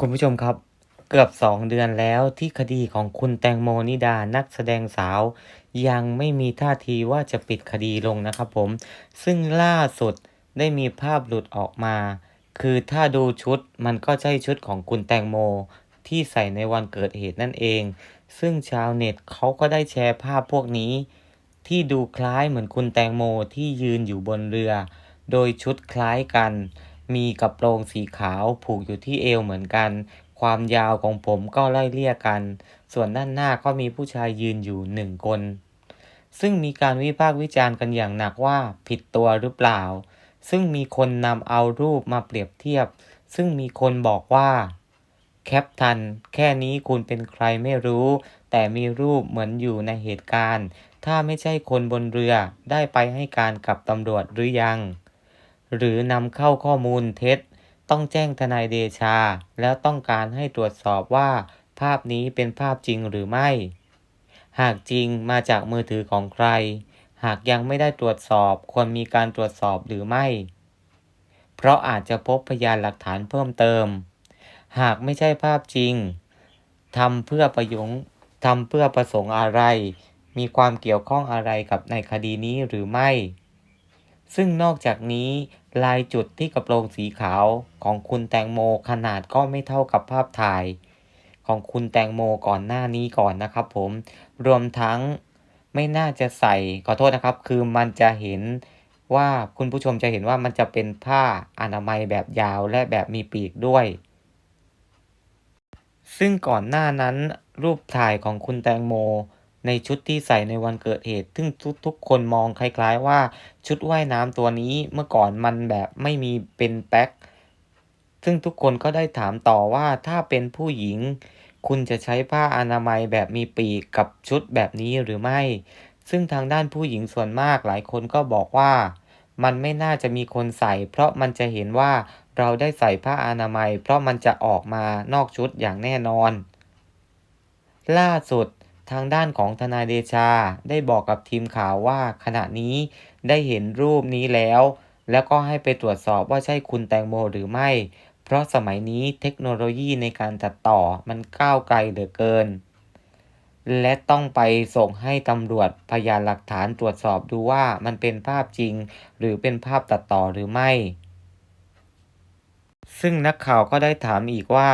คุณผู้ชมครับ เกือบ 2 เดือนแล้วที่คดีของคุณแตงโมนิดานักแสดงสาว ยังไม่มีท่าทีว่าจะปิดคดีลงนะครับผม ซึ่งล่าสุดได้มีภาพหลุดออกมา คือถ้าดูชุดมันก็ใช่ชุดของคุณแตงโม ที่ใส่ในวันเกิดเหตุนั่นเอง ซึ่งชาวเน็ตเขาก็ได้แชร์ภาพพวกนี้ ที่ดูคล้ายเหมือนคุณแตงโมที่ยืนอยู่บนเรือ โดยชุดคล้ายกัน มีกระโปรงสีขาวผูกอยู่ที่เอวเหมือนกัน ความยาวของผมก็ไล่เลี่ยกัน ส่วนด้านหน้าก็มีผู้ชายยืนอยู่หนึ่งคน ซึ่งมีการวิพากษ์วิจารณ์กันอย่างหนักว่าผิดตัวหรือเปล่า ซึ่งมีคนนำเอารูปมาเปรียบเทียบ ซึ่งมีคนบอกว่าแคปทัน แค่นี้คุณเป็นใครไม่รู้ แต่มีรูปเหมือนอยู่ในเหตุการณ์ ถ้าไม่ใช่คนบนเรือได้ไปให้การกับตำรวจหรือยัง หรือนำเข้าข้อมูลเท็จ ต้องแจ้งทนายเดชา แล้วต้องการให้ตรวจสอบว่า ภาพนี้เป็นภาพจริงหรือไม่ หากจริงมาจากมือถือของใคร หากยังไม่ได้ตรวจสอบควรมีการตรวจสอบหรือไม่ เพราะอาจจะพบพยานหลักฐานเพิ่มเติม หากไม่ใช่ภาพจริงทำเพื่อประยงทำเพื่อประสงค์อะไร มีความเกี่ยวข้องอะไรกับในคดีนี้หรือไม่ ซึ่งนอกจากนี้ลายจุดที่กระโปรงสีขาวของคุณแตงโมขนาดก็ไม่เท่ากับภาพถ่าย ของคุณแตงโมก่อนหน้านี้ก่อนนะครับผมรวมทั้งไม่น่าจะใส่ขอโทษนะครับ คือมันจะเห็นว่าคุณผู้ชมจะเห็นว่ามันจะเป็นผ้าอนามัยแบบยาวและแบบมีปีกด้วย ซึ่งก่อนหน้านั้นรูปถ่ายของคุณแตงโม ในชุดที่ใส่ในวันเกิดเหตุ ซึ่งทุกๆคนมองคล้ายๆว่าชุดว่ายน้ำตัวนี้เมื่อก่อนมันแบบไม่มีเป็นแป๊ก ซึ่งทุกคนก็ได้ถามต่อว่าถ้าเป็นผู้หญิง คุณจะใช้ผ้าอนามัยแบบมีปีกกับชุดแบบนี้หรือไม่ ซึ่งทางด้านผู้หญิงส่วนมากหลายคนก็บอกว่า มันไม่น่าจะมีคนใส่ เพราะมันจะเห็นว่าเราได้ใส่ผ้าอนามัย เพราะมันจะออกมานอกชุดอย่างแน่นอน ล่าสุด ทางด้านของทนายเดชาได้บอกกับทีมข่าวว่าขณะนี้ได้เห็นรูปนี้แล้ว แล้วก็ให้ไปตรวจสอบว่าใช่คุณแตงโมหรือไม่ เพราะสมัยนี้เทคโนโลยีในการตัดต่อมันก้าวไกลเหลือเกิน และต้องไปส่งให้ตำรวจพยานหลักฐานตรวจสอบดูว่ามันเป็นภาพจริง หรือเป็นภาพตัดต่อหรือไม่ ซึ่งนักข่าวก็ได้ถามอีกว่า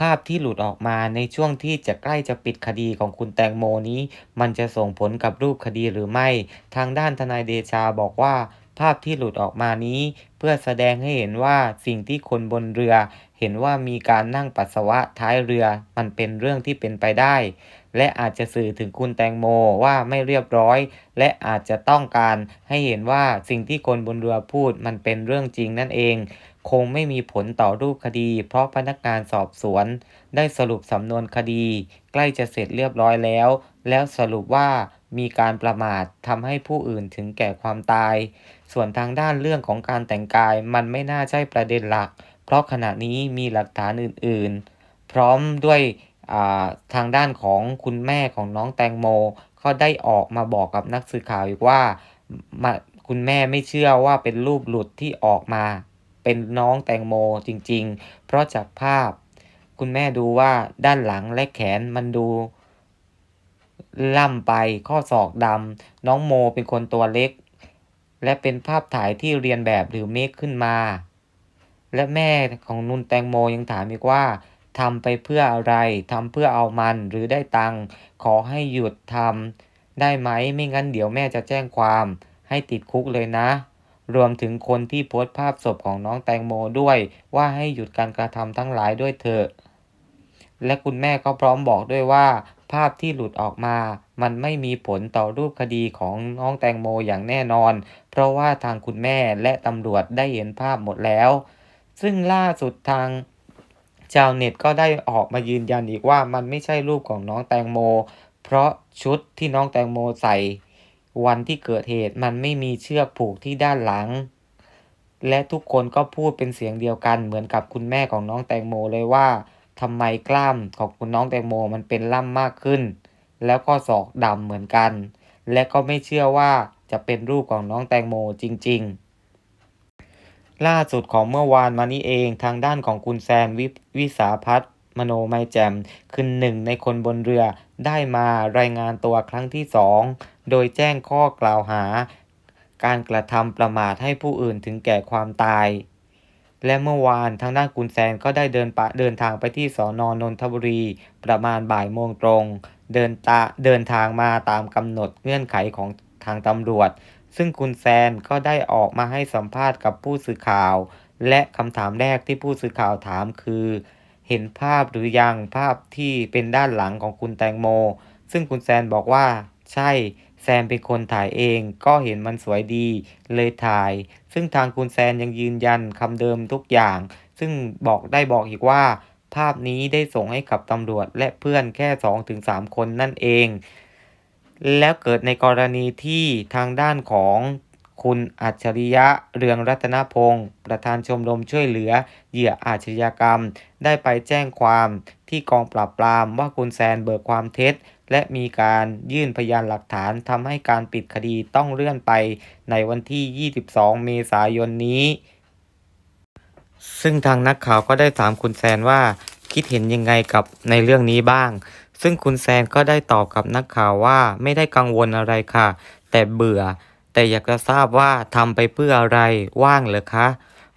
ภาพที่หลุดออกมาในช่วงที่จะใกล้จะปิดคดีของคุณแตงโมนี้ มันจะส่งผลกับรูปคดีหรือไม่ ทางด้านทนายเดชาบอกว่า ภาพที่หลุดออกมานี้ เพื่อแสดงให้เห็นว่าสิ่งที่คนบนเรือ เห็นว่ามีการนั่งปัสสาวะท้ายเรือ มันเป็นเรื่องที่เป็นไปได้ และอาจจะสื่อถึงคุณแตงโมว่าไม่เรียบร้อย และอาจจะต้องการให้เห็นว่าสิ่งที่คนบนเรือพูดมันเป็นเรื่องจริงนั่นเอง คงไม่มีผลต่อรูปคดี เพราะพนักงานสอบสวน ได้สรุปสำนวนคดี ใกล้จะเสร็จเรียบร้อยแล้ว แล้วสรุปว่ามีการประมาททำให้ผู้อื่นถึงแก่ความตาย ส่วนทางด้านเรื่องของการแต่งกายมันไม่น่าใช่ประเด็นหลัก เพราะขณะนี้มีหลักฐานอื่น ๆ พร้อมด้วยทางด้านของคุณแม่ของน้องแตงโมก็ได้ออกมาบอกกับนักสื่อข่าวอีกว่า คุณแม่ไม่เชื่อว่าเป็นรูปหลุดที่ออกมา เป็นน้องแตงโมจริง ๆ เพราะจากภาพ คุณแม่ดูว่าด้านหลังและแขนมันดู ล่ำไปข้อศอกดำน้องโมเป็นคนตัวเล็ก และเป็นภาพถ่ายที่เรียนแบบหรือเมคขึ้นมา และแม่ของนุนแตงโมยังถามอีกว่าทำไปเพื่ออะไรทำเพื่อเอามันหรือได้ตังค์ขอให้หยุดทำได้ไหมไม่งั้นเดี๋ยวแม่จะแจ้งความ ให้ติดคุกเลยนะ รวมถึงคนที่โพสต์ภาพศพของน้องแตงโมด้วย ว่าให้หยุดการกระทำทั้งหลายด้วยเถอะ และคุณแม่ก็พร้อมบอกด้วยว่า ภาพที่หลุดออกมา มันไม่มีผลต่อรูปคดีของน้องแตงโมอย่างแน่นอน เพราะว่าทางคุณแม่และตำรวจได้เห็นภาพหมดแล้ว ซึ่งล่าสุดทางชาวเน็ตก็ได้ออกมายืนยันอีกว่ามันไม่ใช่รูปของน้องแตงโม เพราะชุดที่น้องแตงโมใส่ วันที่เกิดเหตุมันไม่มีเชือกผูกที่ด้านหลัง และทุกคนก็พูดเป็นเสียงเดียวกันเหมือนกับคุณแม่ของน้องแตงโมเลยว่าทำไมกล้ามของคุณน้องแตงโมมันเป็นล่ำมากขึ้น แล้วก็ศอกดำเหมือนกัน และก็ไม่เชื่อว่าจะเป็นรูปของน้องแตงโมจริง ๆ ล่าสุดของเมื่อวานมานี้เองทางด้านของคุณแซนวิวิสาพัฒน์มโนไมแจมคือหนึ่งในคนบนเรือ ได้มารายงานตัวครั้งที่สองโดยแจ้งข้อกล่าวหา การกระทำประมาทให้ผู้อื่นถึงแก่ความตาย และเมื่อวานทางด้านคุณแซนก็ได้เดินปะเดินทางไปที่สอนอนนทบุรี ประมาณบ่ายโมงตรง เดินตาเดินทางมาตามกำหนดเงื่อนไขของทางตำรวจ ซึ่งคุณแซนก็ได้ออกมาให้สัมภาษณ์กับผู้สื่อข่าว และคำถามแรกที่ผู้สื่อข่าวถามคือ เห็นภาพหรือยังภาพที่เป็นด้านหลังของคุณแตงโม ซึ่งคุณแซนบอกว่า ใช่แซนเป็นคนถ่ายเอง ก็เห็นมันสวยดี เลยถ่าย ซึ่งทางคุณแซนยังยืนยันคำเดิมทุกอย่าง ซึ่งบอกได้บอกอีกว่า ภาพนี้ได้ส่งให้กับตำรวจและเพื่อนแค่ 2-3 คนนั่นเอง แล้วเกิดในกรณีที่ทางด้านของ คุณอัจฉริยะเรืองรัตนพงศ์ประธานชมรมช่วยเหลือเหยื่ออาชญากรรม ได้ไปแจ้งความที่กองปราบปรามว่าคุณแซนเบิกความเท็จ และมีการยื่นพยานหลักฐานทำให้การปิดคดีต้องเลื่อนไปในวันที่ 22 เมษายนนี้ ซึ่งทางนักข่าวก็ได้ถามคุณแซนว่าคิดเห็นยังไงกับในเรื่องนี้บ้าง ซึ่งคุณแซนก็ได้ตอบกับนักข่าวว่าไม่ได้กังวลอะไรค่ะ แต่เบื่อ แต่อยากจะทราบว่าทำไปเพื่ออะไรว่างเหรอคะ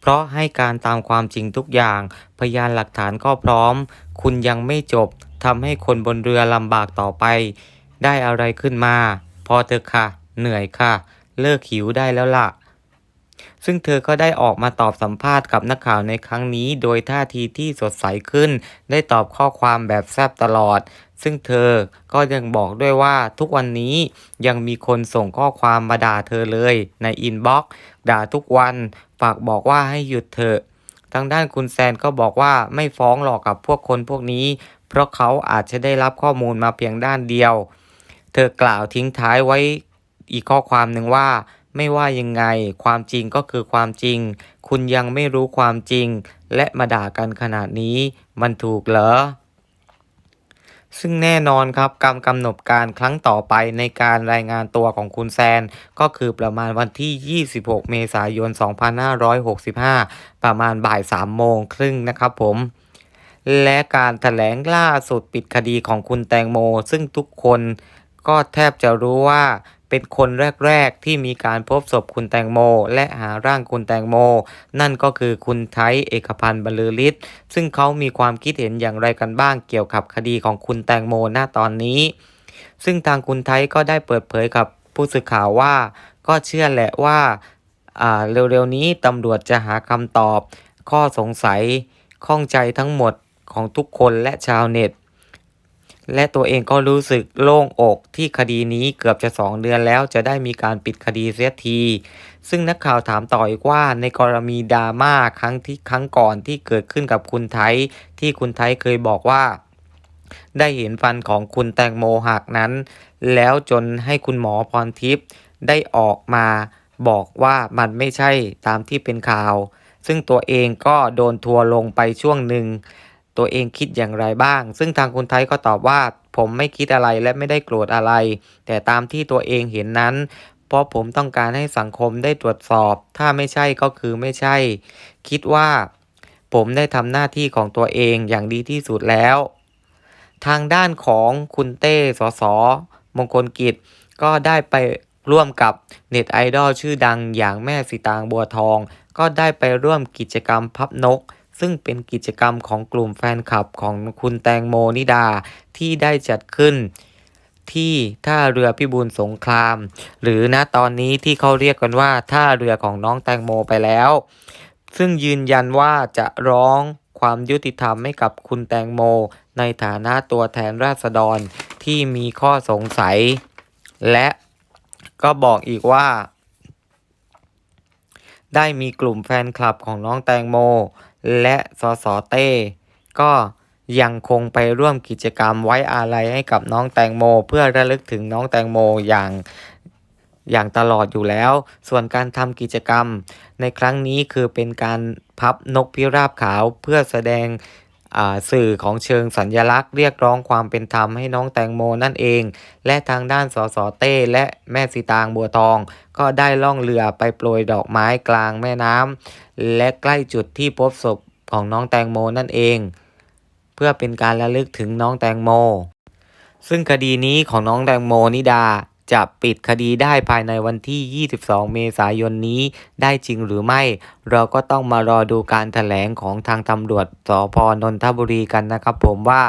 เพราะให้การตามความจริงทุกอย่าง พยานหลักฐานก็พร้อม คุณยังไม่จบทำให้คนบนเรือลำบากต่อไป ได้อะไรขึ้นมา พอเถอะค่ะ เหนื่อยค่ะ เลิกหิวได้แล้วล่ะ ซึ่งเธอก็ได้ออกมาตอบสัมภาษณ์กับนักข่าวในครั้งนี้ โดยท่าทีที่สดใสขึ้น ได้ตอบข้อความแบบแซบตลอด ซึ่งเธอก็ยังบอกด้วยว่าทุกวันนี้ยังมีคนส่งข้อความมาด่าเธอเลยในอินบ็อกซ์ด่าทุกวัน ฝากบอกว่าให้หยุดเถอะทางด้านคุณแซนก็บอกว่าไม่ฟ้องหรอกกับพวกคนพวกนี้ เพราะเขาอาจจะได้รับข้อมูลมาเพียงด้านเดียว เธอกล่าวทิ้งท้ายไว้อีกข้อความหนึ่งว่า ไม่ว่ายังไง ความจริงก็คือความจริง คุณยังไม่รู้ความจริง และมาด่ากันขนาดนี้ มันถูกเหรอ ซึ่งแน่นอนครับกำกำหนดการครั้งต่อไปในการรายงานตัวของคุณแซน ก็คือประมาณวันที่ 26 เมษายน 2565 ประมาณบ่าย 3 โมงครึ่งนะครับผมและการถแถลงล่าสุดปิดคดีของคุณแตงโม ซึ่งทุกคนก็แทบจะรู้ว่า เป็นคนแรก ๆ ที่มีการพบศพคุณแตงโม และหาร่างคุณแตงโม นั่นก็คือคุณไทยเอกพันธ์บรรลือฤทธิ์ซึ่งเขามีความคิดเห็นอย่างไรกันบ้างเกี่ยวกับคดีของคุณแตงโมณตอนนี้ ซึ่งทางคุณไทยก็ได้เปิดเผยกับผู้สื่อข่าวว่า ก็เชื่อแหละว่าอ่าเร็วๆนี้ตำรวจจะหาคำตอบ ข้อสงสัยข้องใจทั้งหมดของทุกคนและชาวเน็ต และตัวเองก็รู้สึกโล่งอกที่คดีนี้เกือบจะ2เดือนแล้วจะได้มีการปิดคดีเสียที ซึ่งนักข่าวถามต่ออีกว่าในกรณีดราม่าครั้งที่ครั้งก่อนที่เกิดขึ้นกับคุณไทย ที่คุณไทยเคยบอกว่า ได้เห็นฟันของคุณแตงโมหักนั้น แล้วจนให้คุณหมอพรทิพย์ได้ออกมาบอกว่ามันไม่ใช่ตามที่เป็นข่าว ซึ่งตัวเองก็โดนทัวร์ลงไปช่วงหนึ่ง ตัวเองคิดอย่างไรบ้าง ซึ่งทางคุณไทยก็ตอบว่า ผมไม่คิดอะไรและไม่ได้โกรธอะไร แต่ตามที่ตัวเองเห็นนั้น เพราะผมต้องการให้สังคมได้ตรวจสอบ ถ้าไม่ใช่ก็คือไม่ใช่ คิดว่า ผมได้ทำหน้าที่ของตัวเองอย่างดีที่สุดแล้ว ทางด้านของคุณเต้สสมงคลกิจ ก็ได้ไปร่วมกับเน็ตไอดอลชื่อดังอย่างแม่สีตางบัวทอง ก็ได้ไปร่วมกิจกรรมพับนก ซึ่งเป็นกิจกรรมของกลุ่มแฟนคลับของคุณแตงโมนิดาที่ได้จัดขึ้น ที่ท่าเรือพิบูลสงคราม หรือณตอนนี้ที่เขาเรียกกันว่าท่าเรือของน้องแตงโมไปแล้ว ซึ่งยืนยันว่าจะร้องความยุติธรรมให้กับคุณแตงโม ในฐานะตัวแทนราษฎรที่มีข้อสงสัย และก็บอกอีกว่า ได้มีกลุ่มแฟนคลับของน้องแตงโม และสสเต้ก็ยังคงไปร่วมกิจกรรมไว้อาลัยให้กับน้องแตงโม เพื่อระลึกถึงน้องแตงโมอย่างอย่างตลอดอยู่แล้ว ส่วนการทำกิจกรรม ในครั้งนี้คือเป็นการพับนกพิราบขาวเพื่อแสดง สื่อของเชิงสัญญลักษณ์เรียกร้องความเป็นธรรมให้น้องแตงโมนั่นเอง และทางด้านสสเต้และแม่สีตางบัวทอง ก็ได้ล่องเรือไปโปรยดอกไม้กลางแม่น้และใกล้จุดที่พบศพของน้องแตงโมนั่นเอง เพื่อเป็นการระลึกถึงน้องแตงโม ซึ่งคดีนี้ของน้องแตงโมนิดา จะปิดคดีได้ภายในวันที่ 22 เมษายนนี้ได้จริงหรือไม่ เราก็ต้องมารอดูการแถลงของทางตำรวจสพนนทบุรีกันนะครับผมว่า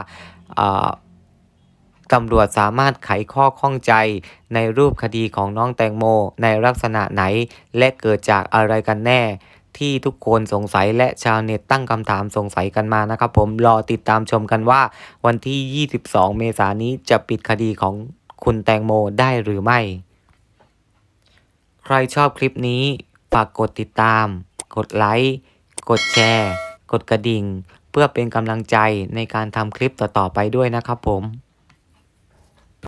ตำรวจสามารถไขข้อข้องใจในรูปคดีของน้องแตงโม ในลักษณะไหน และเกิดจากอะไรกันแน่ ที่ทุกคนสงสัยและชาวเน็ตตั้งคำถามสงสัยกันมานะครับผมรอติดตามชมกันว่า วันที่ 22 เมษายนนี้จะปิดคดีของ คุณแตงโมได้หรือไม่ ใครชอบคลิปนี้ ฝากกดติดตาม กดไลค์ กดแชร์ กดกระดิ่ง เพื่อเป็นกำลังใจในการทำคลิปต่อๆไปด้วยนะครับผม